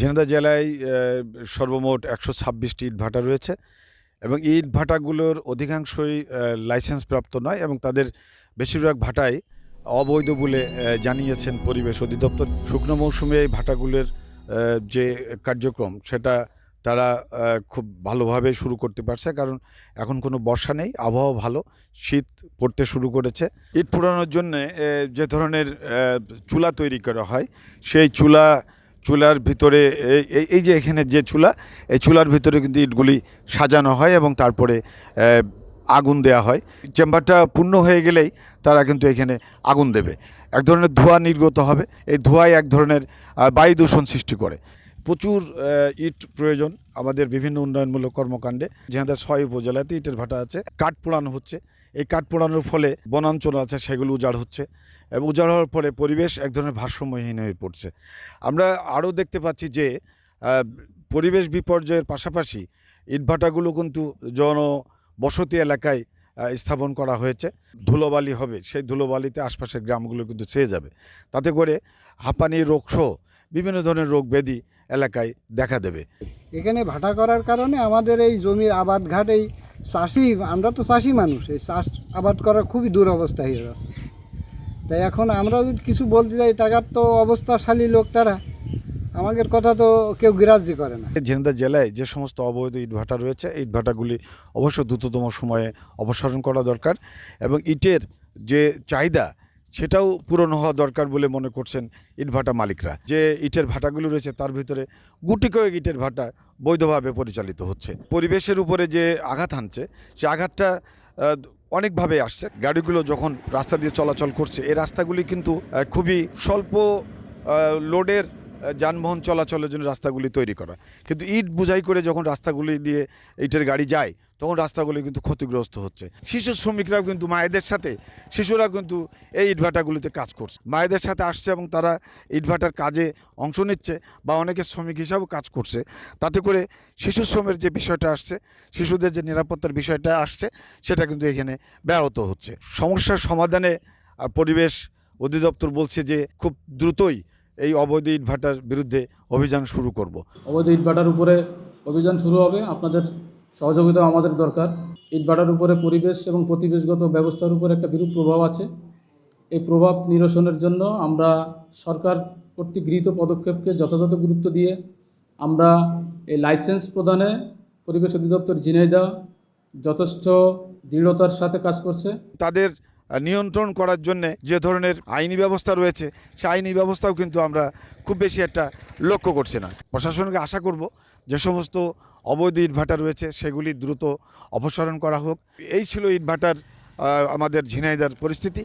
ঝিনাইদহ জেলায় সর্বমোট একশো ছাব্বিশটি ইটভাটা রয়েছে এবং এই ইটভাটাগুলোর অধিকাংশই লাইসেন্সপ্রাপ্ত নয় এবং তাদের বেশিরভাগ ভাটাই অবৈধ বলে জানিয়েছেন পরিবেশ অধিদপ্তর। শুকনো মৌসুমে এই ভাটাগুলোর যে কার্যক্রম সেটা তারা খুব ভালোভাবে শুরু করতে পারছে কারণ এখন কোনো বর্ষা নেই, আবহাওয়া ভালো, শীত পড়তে শুরু করেছে। ইট পোড়ানোর জন্যে যে ধরনের চুলা তৈরি করা হয়, সেই চুলা চুলার ভিতরে এই- যে এখানে যে চুলা, এই চুলার ভিতরে কিন্তু ইটগুলি সাজানো হয় এবং তারপরে আগুন দেয়া হয়। চেম্বারটা পূর্ণ হয়ে গেলেই তারা কিন্তু এখানে আগুন দেবে। এক ধরনের ধোঁয়া নির্গত হবে। এই ধোঁয়ায় এক ধরনের বায়ু দূষণ সৃষ্টি করে। প্রচুর ইট প্রয়োজন আমাদের বিভিন্ন উন্নয়নমূলক কর্মকাণ্ডে। যেখানে ছয় উপজেলাতে ইটের ভাটা আছে, কাঠ পোড়ানো হচ্ছে। এই কাঠ পোড়ানোর ফলে বনাঞ্চল আছে, সেগুলো উজাড় হচ্ছে এবং উজাড় হওয়ার ফলে পরিবেশ এক ধরনের ভারসাম্যহীন হয়ে পড়ছে। আমরা আরও দেখতে পাচ্ছি যে পরিবেশ বিপর্যয়ের পাশাপাশি ইটভাটাগুলো কিন্তু জনবসতি এলাকায় স্থাপন করা হয়েছে। ধুলোবালি হবে, সেই ধুলোবালিতে আশপাশের গ্রামগুলো কিন্তু ছেয়ে যাবে। তাতে করে হাঁপানি রোগসহ বিভিন্ন ধরনের রোগ ব্যাধি এলাকায় দেখা দেবে। এখানে ভাটা করার কারণে আমাদের এই জমির আবাদ ঘাট এই চাষি আমরা তো চাষি মানুষ এই চাষ আবাদ করা খুবই দুরবস্থা হয়ে যাচ্ছে তাই এখন আমরা যদি কিছু বলতে যাই টাকার তো অবস্থাশালী লোক তারা আমাদের কথা তো কেউ গ্রাহ্য করে না। ঝিনাইদহ জেলায় যে সমস্ত অবৈধ ইটভাটা রয়েছে এই ইটভাটাগুলি অবশ্য দ্রুততম সময়ে অপসারণ করা দরকার এবং ইটের যে চাহিদা সেটাও পূরণ হওয়া দরকার বলে মনে করছেন ইটভাটা মালিকরা। যে ইটের ভাটাগুলো রয়েছে তার ভিতরে গুটি কয়েক ইটের ভাটা বৈধভাবে পরিচালিত হচ্ছে। পরিবেশের উপরে যে আঘাত আনছে সে আঘাতটা অনেকভাবে আসছে। গাড়িগুলো যখন রাস্তা দিয়ে চলাচল করছে, এই রাস্তাগুলি কিন্তু খুবই স্বল্প লোডের যানবাহন চলাচলের জন্য রাস্তাগুলি তৈরি করা। কিন্তু ইট বোঝাই করে যখন রাস্তাগুলি দিয়ে ইটের গাড়ি যায়, তখন রাস্তাগুলি কিন্তু ক্ষতিগ্রস্ত হচ্ছে। শিশু শ্রমিকরাও কিন্তু মায়েদের সাথে, শিশুরা কিন্তু এই ইটভাটাগুলিতে কাজ করছে। মায়েদের সাথে আসছে এবং তারা ইটভাটার কাজে অংশ নিচ্ছে বা অনেকে শ্রমিক হিসাবেও কাজ করছে। তাতে করে শিশু শ্রমের যে বিষয়টা আসছে, শিশুদের যে নিরাপত্তার বিষয়টা আসছে, সেটা কিন্তু এখানে ব্যাহত হচ্ছে। সমস্যার সমাধানে পরিবেশ অধিদপ্তর বলছে যে খুব দ্রুতই এই অবৈধ ইটভাটার বিরুদ্ধে অভিযান শুরু করব। অবৈধ ইটভাটার উপরে অভিযান শুরু হবে আপনাদের সহযোগিতা আমাদের দরকার। ইটভাটার উপরে পরিবেশ এবং প্রতিবেশগত ব্যবস্থার উপর একটা বিরূপ প্রভাব আছে। এই প্রভাব নিরসনের জন্য আমরা সরকার কর্তৃক গৃহীত পদক্ষেপকে যথাযথ গুরুত্ব দিয়ে আমরা এই লাইসেন্স প্রদানে পরিবেশ অধিদপ্তর ঝিনাইদহ যথেষ্ট দৃঢ়তার সাথে কাজ করছে। তাদের নিয়ন্ত্রণ করার জন্য যে ধরনের আইনি ব্যবস্থা রয়েছে, সে আইনি ব্যবস্থাও কিন্তু আমরা খুব বেশি একটা লক্ষ্য করছি না। প্রশাসনকে আশা করব যে সমস্ত অবৈধ ইটভাটা রয়েছে, সেগুলি দ্রুত অপসারণ করা হোক। এই ছিল ইটভাটার আমাদের ঝিনাইদার পরিস্থিতি।